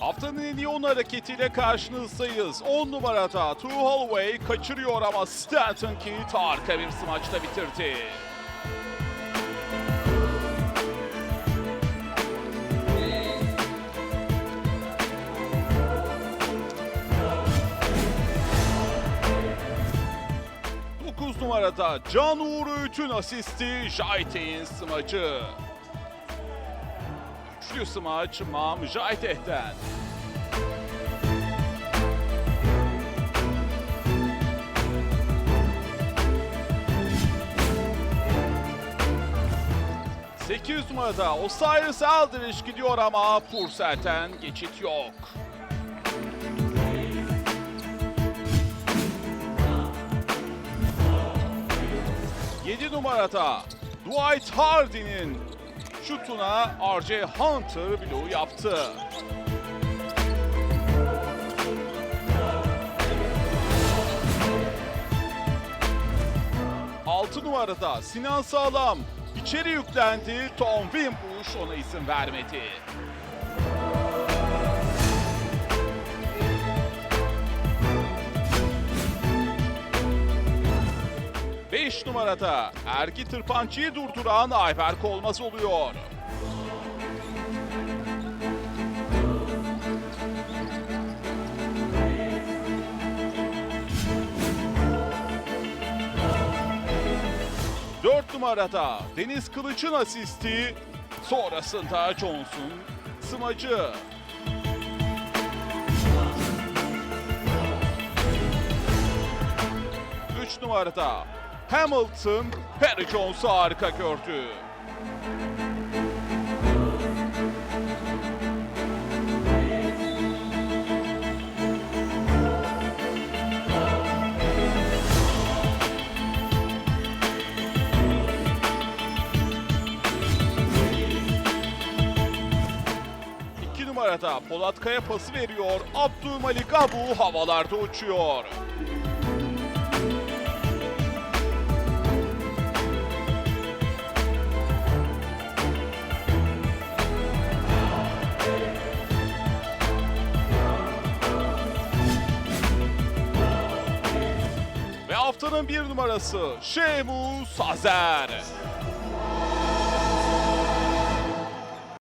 Haftanın en iyi 10 hareketiyle karşınızdayız. 10 numarada True Holloway kaçırıyor ama Stanton Keith harika bir smaçla bitirdi. Numarada Can Uğur Öğüt'ün asisti Jaitek'in smacı. Üçlü smaç Mam Jaitek'ten. Sekiz numarada Osiris Aldrich gidiyor ama Purcell'ten geçit yok. 7 numarada Dwight Hardy'nin şutuna R.J. Hunter bloğu yaptı. Altı numarada Sinan Sağlam içeri yüklendi. Tom Wimbush ona izin vermedi. 5 numarada Erki Tırpancı'yı durduran Ayberk Olmaz oluyor. Dört numarada Deniz Kılıç'ın asisti, sonrasında Johnson smacı. 3 numarada Hamilton Perry Jones'u harika gördü. Numarada Polat Kaya pası veriyor. Abdülmalik Abu havalarda uçuyor. Haftanın bir numarası Şemus Azer.